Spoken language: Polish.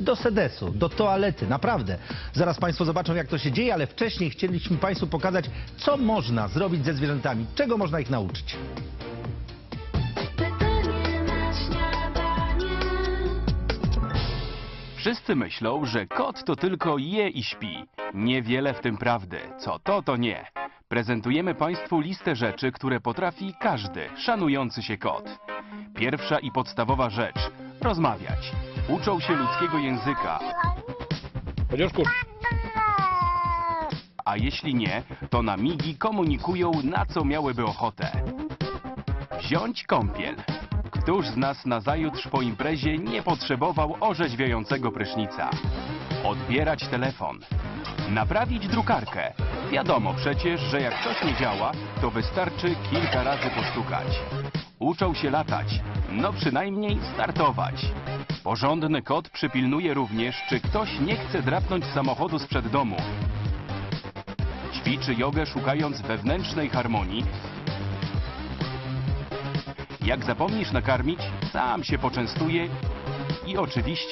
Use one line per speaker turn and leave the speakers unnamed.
do sedesu, do toalety, naprawdę. Zaraz Państwo zobaczą, jak to się dzieje, ale wcześniej chcieliśmy Państwu pokazać, co można zrobić ze zwierzętami, czego można ich nauczyć.
Wszyscy myślą, że kot to tylko je i śpi. Niewiele w tym prawdy. Co to, to nie. Prezentujemy Państwu listę rzeczy, które potrafi każdy szanujący się kot. Pierwsza i podstawowa rzecz. Rozmawiać. Uczą się ludzkiego języka,
Chodziuszku,
a jeśli nie, to na migi komunikują, na co miałyby ochotę. Wziąć kąpiel. Któż z nas nazajutrz po imprezie nie potrzebował orzeźwiającego prysznica? Odbierać telefon. Naprawić drukarkę. Wiadomo przecież, że jak coś nie działa, to wystarczy kilka razy postukać. Uczą się latać. No przynajmniej startować. Porządny kot przypilnuje również, czy ktoś nie chce drapnąć samochodu sprzed domu. Ćwiczy jogę szukając wewnętrznej harmonii. Jak zapomnisz nakarmić, sam się poczęstuje i oczywiście